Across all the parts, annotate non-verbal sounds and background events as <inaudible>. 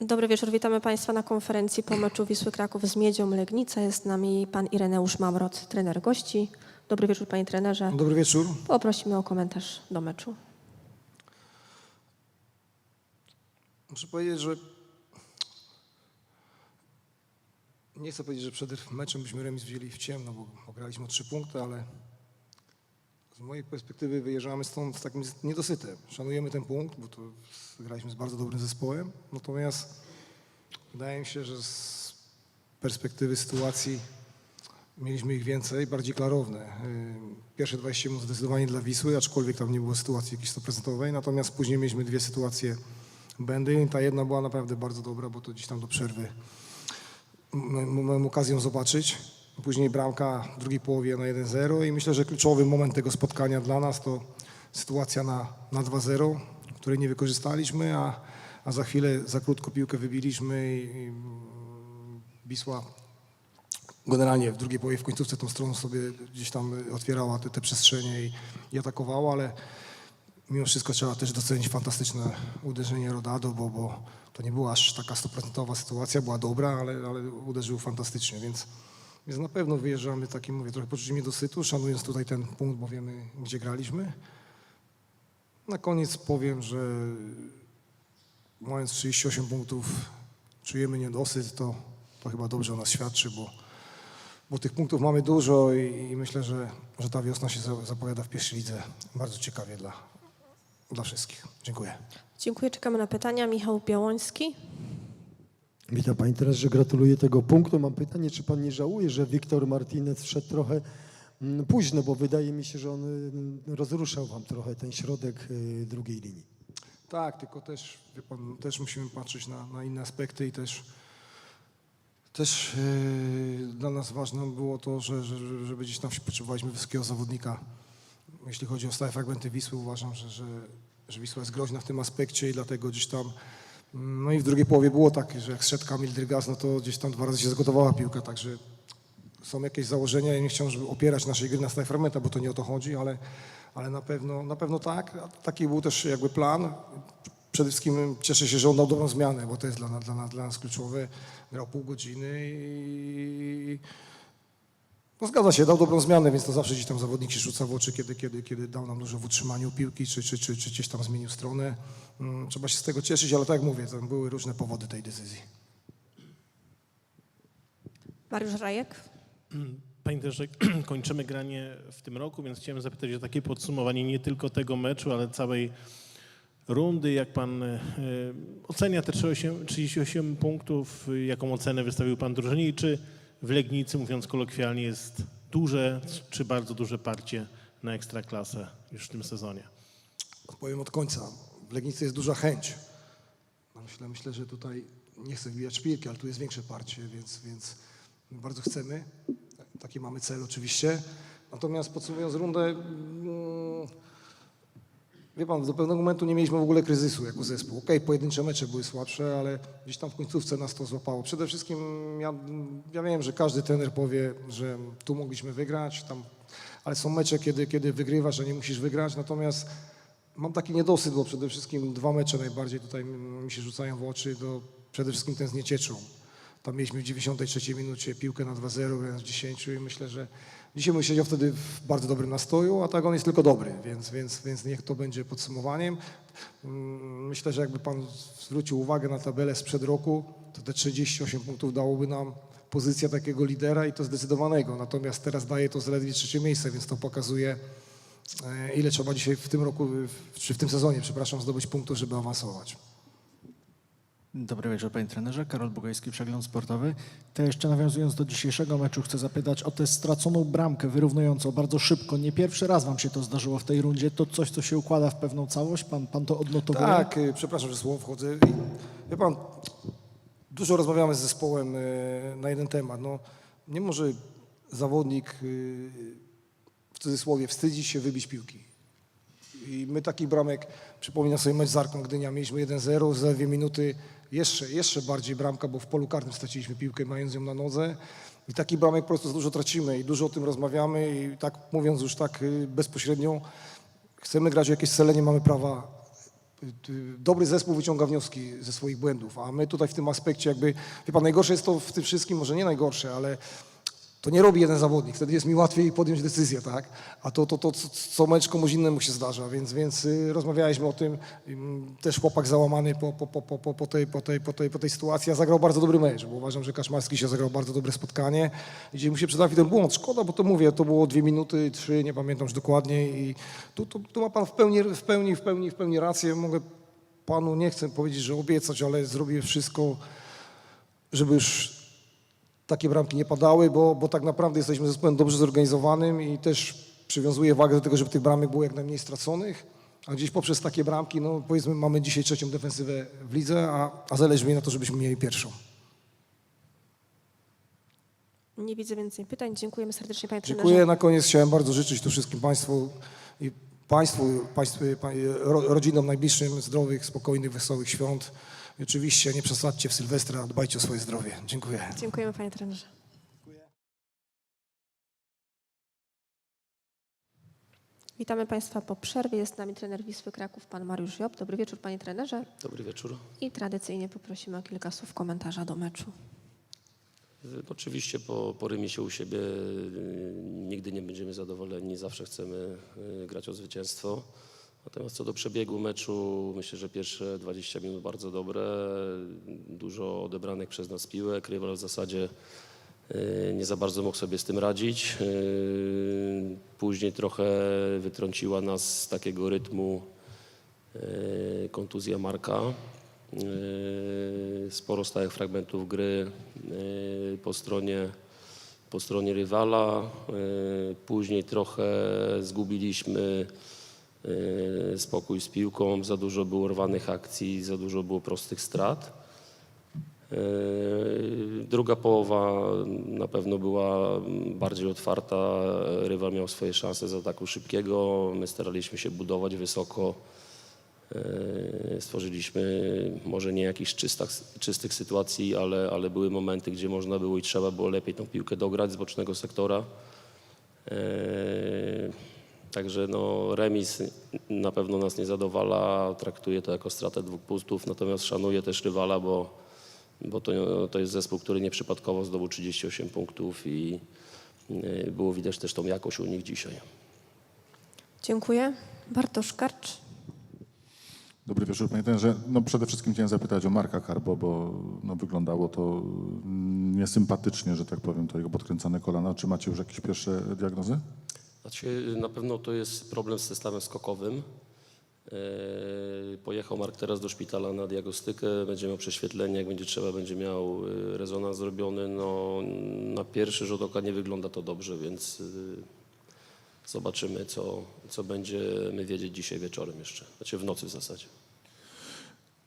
Dobry wieczór, witamy Państwa na konferencji po meczu Wisły Kraków z Miedzią Legnica. Jest z nami pan Ireneusz Mamrot, trener gości. Dobry wieczór Panie trenerze. Dobry wieczór. Poprosimy o komentarz do meczu. Muszę powiedzieć, że nie chcę powiedzieć, że przed meczem byśmy remis wzięli w ciemno, bo ograliśmy o trzy punkty, ale z mojej perspektywy wyjeżdżamy stąd takim niedosytem. Szanujemy ten punkt, bo to graliśmy z bardzo dobrym zespołem, natomiast wydaje mi się, że z perspektywy sytuacji mieliśmy ich więcej, bardziej klarowne. Yy, Pierwsze 20 minut zdecydowanie dla Wisły, aczkolwiek tam nie było sytuacji jakiejś stoprocentowej, natomiast później mieliśmy dwie sytuacje i ta jedna była naprawdę bardzo dobra, bo to gdzieś tam do przerwy miałem okazję zobaczyć. Później bramka w drugiej połowie na 1-0 i myślę, że kluczowy moment tego spotkania dla nas to sytuacja na, na 2-0, której nie wykorzystaliśmy, a, a za chwilę za krótko piłkę wybiliśmy i, i Wisła generalnie w drugiej połowie w końcówce tą stroną sobie gdzieś tam otwierała te, te przestrzenie i, i atakowała, ale mimo wszystko trzeba też docenić fantastyczne uderzenie Rodado, bo, bo to nie była aż taka stoprocentowa sytuacja, była dobra, ale, ale uderzył fantastycznie, więc, więc na pewno wyjeżdżamy takim, mówię, trochę poczuciem niedosytu, szanując tutaj ten punkt, bo wiemy, gdzie graliśmy. Na koniec powiem, że mając 38 punktów, czujemy niedosyt, to, to chyba dobrze o nas świadczy, bo, bo tych punktów mamy dużo i, i myślę, że, że ta wiosna się za- zapowiada w pierwszej lidze bardzo ciekawie dla, dla wszystkich. Dziękuję. Dziękuję, czekamy na pytania. Michał Białoński. Witam Panie trenerze, gratuluję tego punktu. Mam pytanie, czy Pan nie żałuje, że Wiktor Martinez wszedł trochę mm, późno, bo wydaje mi się, że on y, rozruszał Wam trochę ten środek y, drugiej linii. Tak, tylko też, wie pan, też musimy patrzeć na, na inne aspekty i też, też yy, dla nas ważne było to, że, że, że- żeby gdzieś tam potrzebowaliśmy wysokiego zawodnika. Jeśli chodzi o stałe fragmenty Wisły, uważam, że, że, że Wisła jest groźna w tym aspekcie i dlatego gdzieś tam mm, no i w drugiej połowie było tak, że jak szedł Kamil Drygas, no to gdzieś tam dwa razy się zgotowała piłka, także są jakieś założenia. Ja nie chciałem, żeby opierać naszej gry na stałych fragmentach, bo to nie o to chodzi, ale, ale na, pewno, na pewno tak. Taki był też jakby plan. Przede wszystkim cieszę się, że on dał dobrą zmianę, bo to jest dla, dla, dla nas kluczowe. Grał pół godziny i no zgadza się, dał dobrą zmianę, więc to zawsze gdzieś tam zawodnik się rzuca w oczy, kiedy, kiedy, kiedy dał nam dużo w utrzymaniu piłki, czy, czy, czy, czy gdzieś tam zmienił stronę. Mm, Trzeba się z tego cieszyć, ale tak jak mówię, tam były różne powody tej decyzji. Mariusz Rajek. Panie trenerze, <clears throat> kończymy granie w tym roku, więc chciałem zapytać o takie podsumowanie nie tylko tego meczu, ale całej rundy. Jak pan e, ocenia te 38, 38 punktów? Jaką ocenę wystawił pan drużynie i czy w Legnicy, mówiąc kolokwialnie, jest duże czy bardzo duże parcie na ekstraklasę już w tym sezonie? Powiem od końca. Legnicy jest duża chęć. No Myślę, myślę, że tutaj nie chcę wbijać szpilki, ale tu jest większe parcie, więc, więc bardzo chcemy. Taki mamy cel oczywiście. Natomiast podsumowując rundę, mm, wie pan, do pewnego momentu nie mieliśmy w ogóle kryzysu jako zespół. Okej, pojedyncze mecze były słabsze, ale gdzieś tam w końcówce nas to złapało. Przede wszystkim ja, ja wiem, że każdy trener powie, że tu mogliśmy wygrać, tam, ale są mecze, kiedy, kiedy wygrywasz, a nie musisz wygrać. Natomiast Mam taki niedosyt, bo przede wszystkim dwa mecze najbardziej tutaj mi się rzucają w oczy, to przede wszystkim ten z Niecieczą. Tam mieliśmy w 93 minucie piłkę na 2-0, grając w 10 i myślę, że dzisiaj bym siedział wtedy w bardzo dobrym nastroju, a tak on jest tylko dobry, więc, więc, więc niech to będzie podsumowaniem. Mm, Myślę, że jakby pan zwrócił uwagę na tabelę sprzed roku, to te 38 punktów dałoby nam pozycja takiego lidera i to zdecydowanego. Natomiast teraz daje to zaledwie trzecie miejsce, więc to pokazuje, ile trzeba dzisiaj w tym roku, czy w tym sezonie, przepraszam, zdobyć punktów, żeby awansować. Dobry wieczór panie trenerze, Karol Bugajski, Przegląd Sportowy. To jeszcze nawiązując do dzisiejszego meczu chcę zapytać o tę straconą bramkę wyrównującą bardzo szybko. Nie pierwszy raz wam się to zdarzyło w tej rundzie. To coś, co się układa w pewną całość? Pan, pan to odnotowuje? Tak, y, przepraszam, że słowo wchodzę. Wie pan, dużo rozmawiamy z zespołem y, na jeden temat. No, nie może zawodnik y, cudzysłowie wstydzić się wybić piłki. I my takich bramek, przypominam sobie mecz z Arką Gdynia, mieliśmy 1-0, za dwie minuty jeszcze, jeszcze bardziej bramka, bo w polu karnym straciliśmy piłkę, mając ją na nodze. I takich bramek po prostu dużo tracimy i dużo o tym rozmawiamy i tak mówiąc już tak y, bezpośrednio, chcemy grać o jakieś cele, nie mamy prawa y, dobry zespół wyciąga wnioski ze swoich błędów, a my tutaj w tym aspekcie jakby, wie pan, najgorsze jest to w tym wszystkim, może nie najgorsze, ale to nie robi jeden zawodnik, wtedy jest mi łatwiej podjąć decyzję, tak? A to, to, to co, co mecz komuś innemu się zdarza, więc, więc y, rozmawialiśmy o tym, ym, też chłopak załamany po, po, po, po, po, tej, po, tej, po, tej, po tej sytuacji, zagrał bardzo dobry mecz, bo uważam, że Kaszmarski się zagrał bardzo dobre spotkanie, gdzie mu się przytrafi ten błąd, szkoda, bo to mówię, to było dwie minuty, trzy, nie pamiętam już dokładnie i tu, tu, tu ma pan w pełni, w pełni, w pełni, w pełni rację, mogę panu, nie chcę powiedzieć, że obiecać, ale zrobię wszystko, żeby już takie bramki nie padały, bo, bo tak naprawdę jesteśmy zespołem dobrze zorganizowanym i też przywiązuję wagę do tego, żeby tych bramek było jak najmniej straconych, a gdzieś poprzez takie bramki, no powiedzmy mamy dzisiaj trzecią defensywę w lidze, a, a zależy mi na to, żebyśmy mieli pierwszą. Nie widzę więcej pytań. Dziękujemy serdecznie panie trenerze. Dziękuję. Na koniec chciałem bardzo życzyć tu wszystkim Państwu i Państwu, państwu pa- ro, rodzinom najbliższym zdrowych, spokojnych, wesołych świąt. I oczywiście nie przesadźcie w Sylwestra, dbajcie o swoje zdrowie. Dziękuję. Dziękujemy panie trenerze. Witamy Państwa po przerwie. Jest z nami trener Wisły Kraków, pan Mariusz Job. Dobry wieczór panie trenerze. Dobry wieczór. I tradycyjnie poprosimy o kilka słów komentarza do meczu. Y, Oczywiście po, po remisie u siebie y, nigdy nie będziemy zadowoleni, zawsze chcemy y, grać o zwycięstwo. Natomiast co do przebiegu meczu, myślę, że pierwsze 20 minut bardzo dobre, dużo odebranych przez nas piłek, rywal w zasadzie nie za bardzo mógł sobie z tym radzić. Później trochę wytrąciła nas z takiego rytmu kontuzja Marka. Yy, Sporo stałych fragmentów gry yy, po stronie, po stronie rywala. Yy, Później trochę zgubiliśmy spokój z piłką. Za dużo było rwanych akcji, za dużo było prostych strat. Druga połowa na pewno była bardziej otwarta. Rywal miał swoje szanse z ataku szybkiego. My staraliśmy się budować wysoko. E, Stworzyliśmy może nie jakichś czystych sytuacji, ale, ale były momenty, gdzie można było i trzeba było lepiej tą piłkę dograć z bocznego sektora. E, Także no, remis na pewno nas nie zadowala. Traktuję to jako stratę dwóch punktów, natomiast szanuję też rywala, bo, bo to, to jest zespół, który nieprzypadkowo zdobył 38 punktów i e, było widać też tą jakość u nich dzisiaj. Dziękuję. Bartosz Karcz. Dobry wieczór, panie trenerze. No przede wszystkim chciałem zapytać o Marka Karbo, bo no, wyglądało to mm, niesympatycznie, że tak powiem, to jego podkręcane kolana. Czy macie już jakieś pierwsze diagnozy? Znaczy, na pewno to jest problem z zestawem skokowym. E, Pojechał Mark teraz do szpitala na diagnostykę, będzie miał prześwietlenie, jak będzie trzeba, będzie miał e, rezonans zrobiony. No, na pierwszy rzut oka nie wygląda to dobrze, więc e, zobaczymy, co, co będziemy wiedzieć dzisiaj wieczorem jeszcze, znaczy w nocy w zasadzie.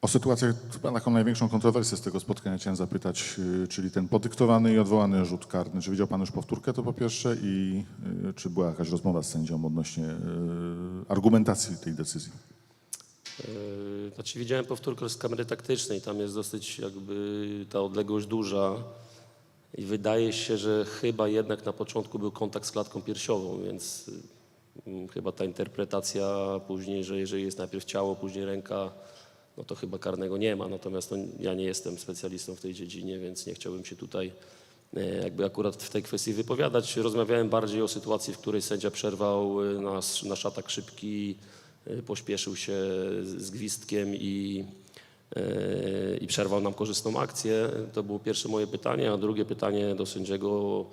O sytuację, chyba taką największą kontrowersję z tego spotkania chciałem zapytać, y, czyli ten podyktowany i odwołany rzut karny. Czy widział pan już powtórkę to po pierwsze i y, czy była jakaś rozmowa z sędzią odnośnie y, argumentacji tej decyzji? Yy, Znaczy widziałem powtórkę z kamery taktycznej, tam jest dosyć jakby ta odległość duża i wydaje się, że chyba jednak na początku był kontakt z klatką piersiową, więc yy, chyba ta interpretacja później, że jeżeli jest najpierw ciało, później ręka, no to chyba karnego nie ma. Natomiast no, ja nie jestem specjalistą w tej dziedzinie, więc nie chciałbym się tutaj e, jakby akurat w tej kwestii wypowiadać. Rozmawiałem bardziej o sytuacji, w której sędzia przerwał e, nasz, nasz atak szybki, pośpieszył się z gwizdkiem i, i przerwał nam korzystną akcję. To było pierwsze moje pytanie, a drugie pytanie do sędziego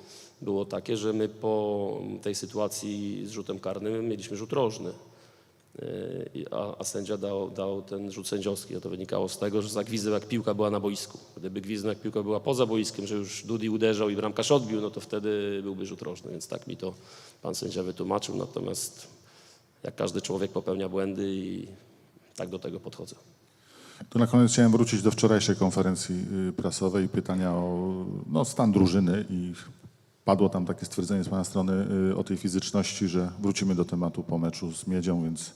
było takie, że my po tej sytuacji z rzutem karnym mieliśmy rzut rożny. Yy, a, a sędzia dał, dał ten rzut sędziowski. A to wynikało z tego, że zagwizdał jak piłka była na boisku. Gdyby gwizdał jak piłka była poza boiskiem, że już Dudi uderzał i bramkarz odbił, no to wtedy byłby rzut rożny. Więc tak mi to pan sędzia wytłumaczył. Natomiast jak każdy człowiek popełnia błędy i tak do tego podchodzę. To na koniec chciałem wrócić do wczorajszej konferencji y, prasowej, pytania o no, stan drużyny i padło tam takie stwierdzenie z pana strony y, o tej fizyczności, że wrócimy do tematu po meczu z Miedzią, więc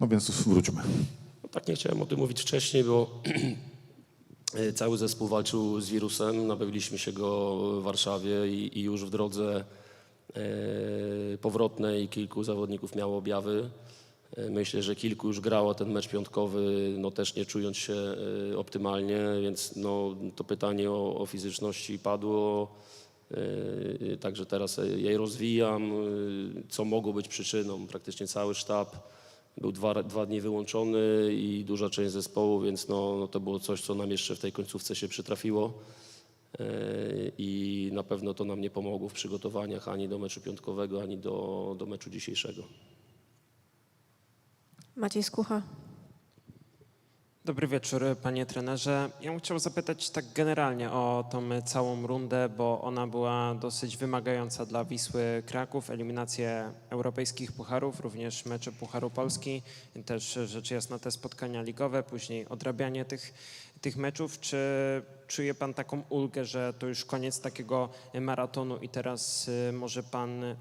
no więc wróćmy. No tak nie chciałem o tym mówić wcześniej, bo e, <clears throat> cały zespół walczył z wirusem. Napełniliśmy się go w Warszawie i, i już w drodze powrotnej kilku zawodników miało objawy. E, Myślę, że kilku już grało ten mecz piątkowy, no też nie czując się e, optymalnie, więc no, to pytanie o, o fizyczności padło. E, Także teraz jej rozwijam. Co mogło być przyczyną? Praktycznie cały sztab był dwa, dwa dni wyłączony i duża część zespołu, więc no, no to było coś, co nam jeszcze w tej końcówce się przytrafiło. I na pewno to nam nie pomogło w przygotowaniach ani do meczu piątkowego, ani do, do meczu dzisiejszego. Maciej Skucha. Dobry wieczór, panie trenerze. Ja bym chciał zapytać tak generalnie o tą całą rundę, bo ona była dosyć wymagająca dla Wisły Kraków. Eliminacje europejskich pucharów, również mecze Pucharu Polski, też rzecz jasna te spotkania ligowe, później odrabianie tych, tych meczów. Czy czuje pan taką ulgę, że to już koniec takiego maratonu i teraz y, może pan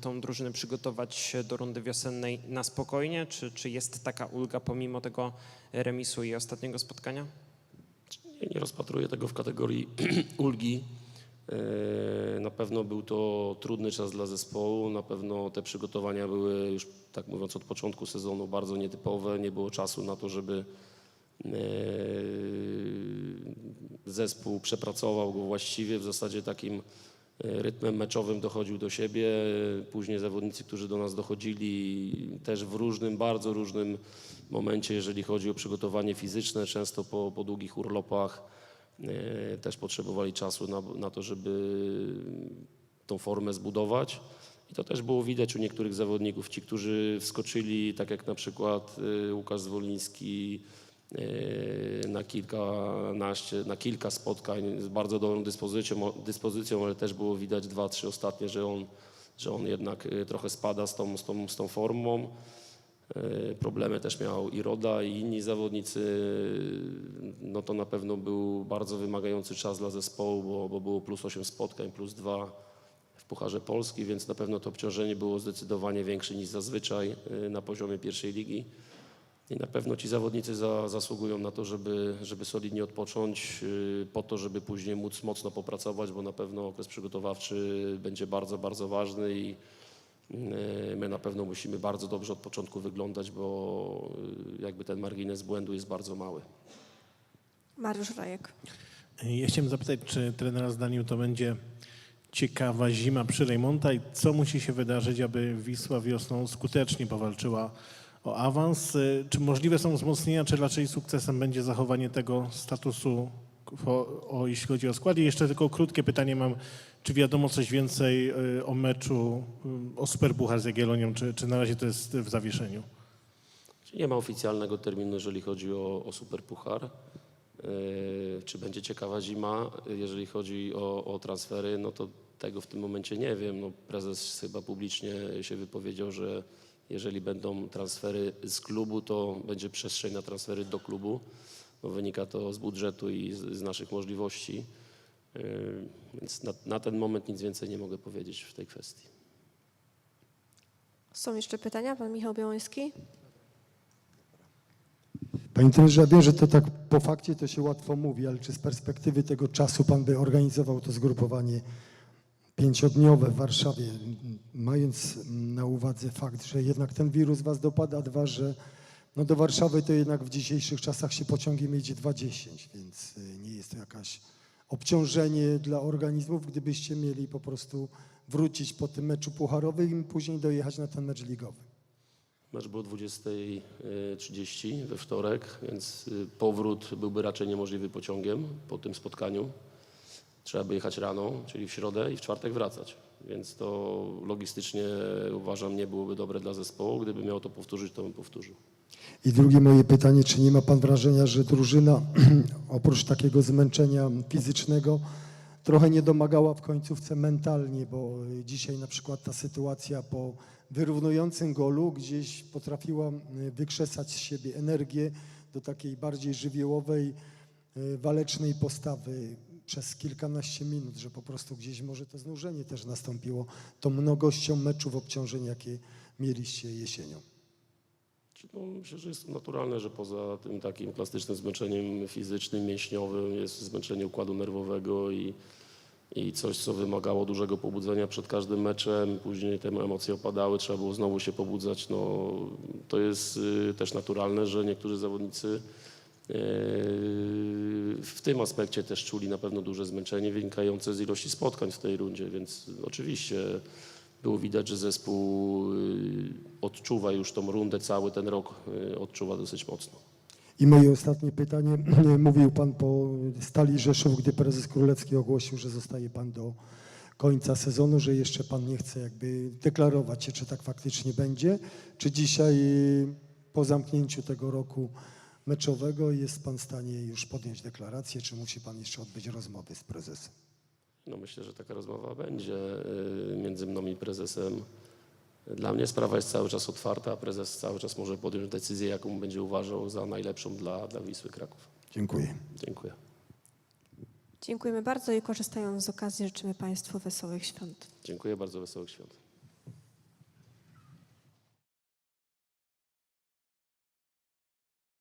tą drużynę przygotować do rundy wiosennej na spokojnie? Czy, czy jest taka ulga pomimo tego remisu i ostatniego spotkania? Nie, rozpatruję tego w kategorii <clears throat> ulgi. E, Na pewno był to trudny czas dla zespołu. Na pewno te przygotowania były już, tak mówiąc, od początku sezonu bardzo nietypowe. Nie było czasu na to, żeby e, zespół przepracował go właściwie. W zasadzie takim e, rytmem meczowym dochodził do siebie. Później zawodnicy, którzy do nas dochodzili, też w różnym, bardzo różnym momencie, jeżeli chodzi o przygotowanie fizyczne, często po, po długich urlopach e, też potrzebowali czasu na, na to, żeby tą formę zbudować. I to też było widać u niektórych zawodników. Ci, którzy wskoczyli, tak jak na przykład e, Łukasz Zwoliński, e, na kilkanaście, na kilka spotkań z bardzo dobrą dyspozycją, dyspozycją ale też było widać dwa, trzy ostatnie, że on, że on jednak e, trochę spada z tą, z tą, z tą formą. E, Problemy też miał i Roda, i inni zawodnicy. No to na pewno był bardzo wymagający czas dla zespołu, bo, bo było plus 8 spotkań, plus 2 w Pucharze Polski, więc na pewno to obciążenie było zdecydowanie większe niż zazwyczaj e, na poziomie pierwszej ligi. I na pewno ci zawodnicy za, zasługują na to, żeby, żeby solidnie odpocząć, y, po to, żeby później móc mocno popracować, bo na pewno okres przygotowawczy będzie bardzo, bardzo ważny i y, my na pewno musimy bardzo dobrze od początku wyglądać, bo y, jakby ten margines błędu jest bardzo mały. Mariusz Rajek. Ja chciałem zapytać, czy trenera zdaniem to będzie ciekawa zima przy Rejmonta i co musi się wydarzyć, aby Wisła wiosną skutecznie powalczyła o awans? Y, Czy możliwe są wzmocnienia, czy raczej sukcesem będzie zachowanie tego statusu, o, o, jeśli chodzi o skład? I jeszcze tylko krótkie pytanie mam, czy wiadomo coś więcej y, o meczu, y, o Superpuchar z Jagiellonią, czy, czy na razie to jest w zawieszeniu? Nie ma oficjalnego terminu, jeżeli chodzi o, o Superpuchar. Czy będzie ciekawa zima, jeżeli chodzi o, o transfery, no to tego w tym momencie nie wiem. No, prezes chyba publicznie się wypowiedział, że jeżeli będą transfery z klubu, to będzie przestrzeń na transfery do klubu. No, wynika to z budżetu i z, z naszych możliwości. Yy, Więc na, na ten moment nic więcej nie mogę powiedzieć w tej kwestii. Są jeszcze pytania? Pan Michał Białoński. Panie trenerze, ja wiem, że to tak po fakcie to się łatwo mówi, ale czy z perspektywy tego czasu pan by organizował to zgrupowanie pięciodniowe w Warszawie, mając na uwadze fakt, że jednak ten wirus was dopada, dwa, że no do Warszawy to jednak w dzisiejszych czasach się pociągiem jedzie 20, więc y, nie jest to jakaś obciążenie dla organizmów, gdybyście mieli po prostu wrócić po tym meczu pucharowym i później dojechać na ten mecz ligowy. Mecz był o 20.30 we wtorek, więc y, powrót byłby raczej niemożliwy pociągiem po tym spotkaniu. Trzeba by jechać rano, czyli w środę i w czwartek wracać. Więc to logistycznie uważam nie byłoby dobre dla zespołu. Gdyby miał to powtórzyć, to bym powtórzył. I drugie moje pytanie, czy nie ma pan wrażenia, że drużyna <clears throat> oprócz takiego zmęczenia fizycznego trochę nie domagała w końcówce mentalnie, bo dzisiaj na przykład ta sytuacja po wyrównującym golu gdzieś potrafiła y, wykrzesać z siebie energię do takiej bardziej żywiołowej, y, walecznej postawy przez kilkanaście minut, że po prostu gdzieś może to znużenie też nastąpiło tą mnogością meczów obciążeń, jakie mieliście jesienią. No, myślę, że jest to naturalne, że poza tym takim klasycznym zmęczeniem fizycznym, mięśniowym jest zmęczenie układu nerwowego i i coś, co wymagało dużego pobudzenia przed każdym meczem. Później te emocje opadały, trzeba było znowu się pobudzać. No, to jest y, też naturalne, że niektórzy zawodnicy y, w tym aspekcie też czuli na pewno duże zmęczenie wynikające z ilości spotkań w tej rundzie, więc oczywiście było widać, że zespół y, odczuwa już tą rundę, cały ten rok y, odczuwa dosyć mocno. I moje ostatnie pytanie. <clears throat> Mówił pan po Stali Rzeszów, gdy prezes Królewski ogłosił, że zostaje pan do końca sezonu, że jeszcze pan nie chce jakby deklarować się, czy tak faktycznie będzie. Czy dzisiaj po zamknięciu tego roku meczowego jest pan w stanie już podjąć deklarację, czy musi pan jeszcze odbyć rozmowy z prezesem? No myślę, że taka rozmowa będzie y, między mną i prezesem. Dla mnie sprawa jest cały czas otwarta, a prezes cały czas może podjąć decyzję, jaką będzie uważał za najlepszą dla, dla Wisły Kraków. Dziękuję. Dziękuję. Dziękujemy bardzo i korzystając z okazji życzymy Państwu wesołych świąt. Dziękuję bardzo, wesołych świąt.